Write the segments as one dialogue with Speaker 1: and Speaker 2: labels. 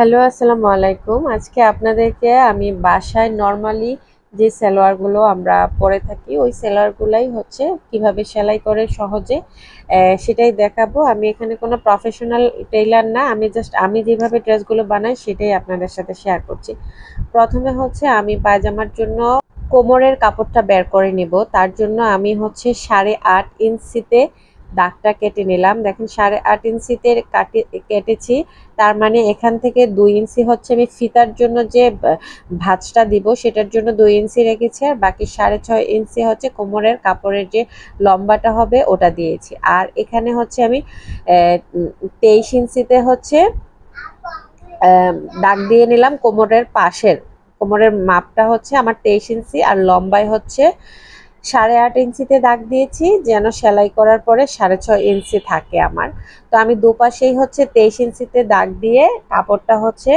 Speaker 1: Hello, আসসালামু আলাইকুম। আজকে আপনাদেরকে আমি বাসায় নর্মালি যে সালোয়ারগুলো আমরা পরে থাকি, ওই সালোয়ারগুলাই হচ্ছে কীভাবে সেলাই করে সহজে সেটাই দেখাবো। আমি এখানে কোনো প্রফেশনাল টেইলার না, আমি জাস্ট আমি যেভাবে ড্রেসগুলো বানাই, সেটাই আপনাদের সাথে শেয়ার করছি। প্রথমে হচ্ছে আমি পায়জামার জন্য কোমরের কাপড়টা বের করে নিব। তার জন্য আমি হচ্ছে সাড়ে আট ইঞ্চিতে দাগটা কেটে নিলাম। দেখেন, সাড়ে আট ইঞ্চিতে কাটে, কেটেছি। তার মানে এখান থেকে দুই ইঞ্চি হচ্ছে আমি ফিতার জন্য যে ভাঁজটা দিব সেটার জন্য দুই ইঞ্চি রেখেছি। আর বাকি সাড়ে ছয় ইঞ্চি হচ্ছে কোমরের কাপড়ের যে লম্বাটা হবে ওটা দিয়েছি। আর এখানে হচ্ছে আমি তেইশ ইঞ্চিতে হচ্ছে দাগ দিয়ে নিলাম কোমরের পাশের। কোমরের মাপটা হচ্ছে আমার তেইশ ইঞ্চি আর লম্বায় হচ্ছে সাড়ে আট ইঞ্চিতে দাগ দিয়েছি, যেন সেলাই করার পরে সাড়ে ছয় ইঞ্চি থাকে আমার। তো আমি দুপাশেই হচ্ছে তেইশ ইঞ্চিতে দাগ দিয়ে কাপড়টা হচ্ছে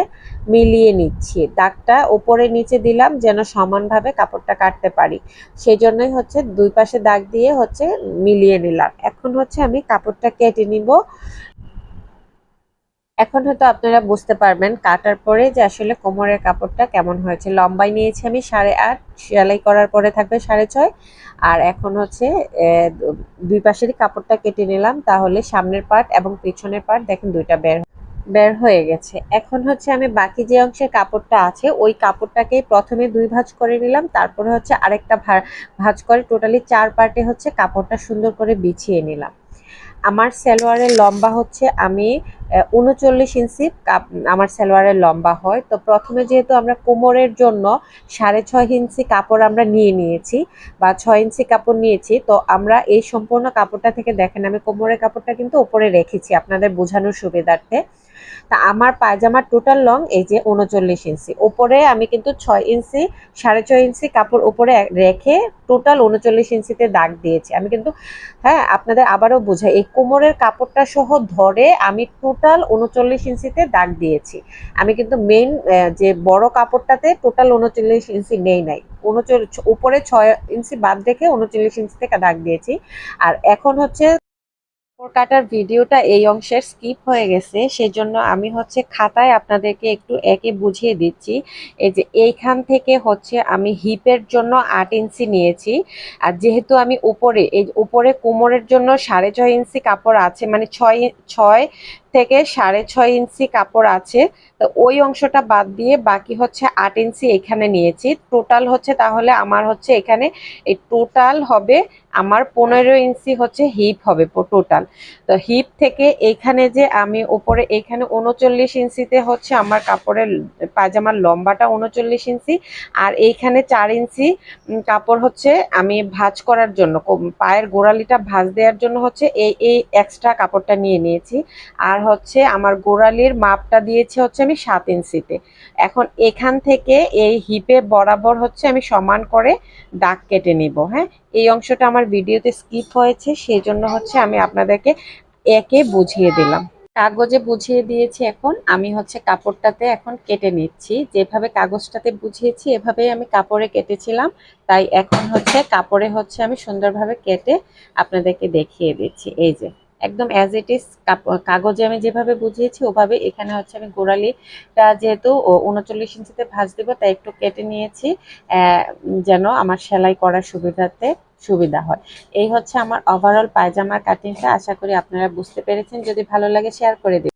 Speaker 1: মিলিয়ে নিচ্ছি। দাগটা উপরে নিচে দিলাম যেন সমানভাবে কাপড়টা কাটতে পারি। সেই জন্যই হচ্ছে দুই পাশে দাগ দিয়ে হচ্ছে মিলিয়ে নিলাম। এখন হচ্ছে আমি কাপড়টা কেটে নিব। এখন হয়তো আপনারা বুঝতে পারবেন কাটার পরে যে আসলে কোমরের কাপড়টা কেমন হয়েছে। লম্বাই নিয়েছি আমি সাড়ে আট, সেলাই করার পরে থাকবে সাড়ে ছয়। আর এখন হচ্ছে দুই পাশেরই কাপড়টা কেটে নিলাম, তাহলে সামনের পার্ট এবং পিছনের পার্ট দেখেন দুইটা বের বের হয়ে গেছে। এখন হচ্ছে আমি বাকি যে অংশের কাপড়টা আছে, ওই কাপড়টাকে প্রথমে দুই ভাঁজ করে নিলাম, তারপরে হচ্ছে আরেকটা ভাঁজ করে টোটালি চার পার্টে হচ্ছে কাপড়টা সুন্দর করে বিছিয়ে নিলাম। আমার সালোয়ারের লম্বা হচ্ছে আমি উনচল্লিশ ইঞ্চি কাপ আমার সালোয়ারের লম্বা হয়। তো প্রথমে যেহেতু আমরা কোমরের জন্য সাড়ে ছয় ইঞ্চি কাপড় আমরা নিয়ে নিয়েছি বা ছয় ইঞ্চি কাপড় নিয়েছি, তো আমরা এই সম্পূর্ণ কাপড়টা থেকে দেখেন আমি কোমরের কাপড়টা কিন্তু উপরে রেখেছি আপনাদের বোঝানোর সুবিধার্থে। তা আমার পায়জামার টোটাল লং এই যে উনচল্লিশ ইঞ্চি। উপরে আমি কিন্তু ছয় ইঞ্চি, সাড়ে ছয় ইঞ্চি কাপড় উপরে রেখে টোটাল উনচল্লিশ ইঞ্চিতে দাগ দিয়েছি। আমি কিন্তু হ্যাঁ আপনাদের আবারও বোঝাই, এই কোমরের কাপড়টা সহ ধরে আমি টোটাল উনচল্লিশ ইঞ্চিতে দাগ দিয়েছি। আমি কিন্তু মেইন যে বড় কাপড়টাতে টোটাল উনচল্লিশ ইঞ্চি নেই নাই। উনচল্লিশ, উপরে ছয় ইঞ্চি বাদ রেখে উনচল্লিশ ইঞ্চি থেকে দাগ দিয়েছি। আর এখন হচ্ছে কাপড় কাটার ভিডিওটা এই অংশের স্কিপ হয়ে গেছে, সেজন্য আমি হচ্ছে খাতায় আপনাদেরকে একটু একে বুঝিয়ে দিচ্ছি। এই যে এইখান থেকে হচ্ছে আমি হিপের জন্য আট ইঞ্চি নিয়েছি, আর যেহেতু আমি উপরে, এই উপরে কোমরের জন্য সাড়ে ছয় ইঞ্চি কাপড় আছে মানে ছয় ছয় থেকে সাড়ে ছয় ইঞ্চি কাপড় আছে। তো ওই অংশটা বাদ দিয়ে বাকি হচ্ছে আট ইঞ্চি এখানে নিয়েছি। টোটাল হচ্ছে তাহলে আমার হচ্ছে এখানে এই টোটাল হবে, আমার পনেরো ইঞ্চি হচ্ছে হিপ হবে টোটাল তো হিপ থেকে এখানে যে আমি উপরে, এখানে উনচল্লিশ ইঞ্চিতে হচ্ছে আমার কাপড়ের পায়জামার লম্বাটা উনচল্লিশ ইঞ্চি, আর এইখানে চার ইঞ্চি কাপড় হচ্ছে আমি ভাজ করার জন্য পায়ের গোড়ালিটা ভাঁজ দেওয়ার জন্য হচ্ছে এই এই এক্সট্রা কাপড়টা নিয়ে নিয়েছি। আর হচ্ছে আমার গোড়ালির মাপটা দিয়েছি হচ্ছে আমি সাত ইঞ্চিতে। এখন এখান থেকে এই হিপে বরাবর হচ্ছে আমি সমান করে দাগ কেটে নিব হ্যাঁ? এই অংশটা আমার ভিডিওতে স্কিপ হয়েছে সেই জন্য হচ্ছে আমি আপনাদেরকে একে বুঝিয়ে দিলাম। কাগজে বুঝিয়ে দিয়েছি এখন, আমি হচ্ছে কাপড়টাতে এখন কেটে নিচ্ছি। যেভাবে কাগজটাতে বুঝিয়েছি, এভাবেই আমি কাপড়ে কেটেছিলাম। তাই এখন হচ্ছে কাপড়ে হচ্ছে আমি সুন্দরভাবে কেটে আপনাদেরকে দেখিয়ে দিচ্ছি। এই যে একদম অ্যাজ ইট ইজ কাগজে আমি যেভাবে বুঝিয়েছি, ওভাবে এখানে হচ্ছে আমি গোড়ালিটা যেহেতু উনচল্লিশ ইঞ্চিতে ভাঁজ দেবো তাই একটু কেটে নিয়েছি যেন আমার সেলাই করার সুবিধাতে সুবিধা হয়। এই হচ্ছে আমার ওভারঅল পায়জামার কাটিংটা আশা করি আপনারা বুঝতে পেরেছেন। যদি ভালো লাগে শেয়ার করে দিন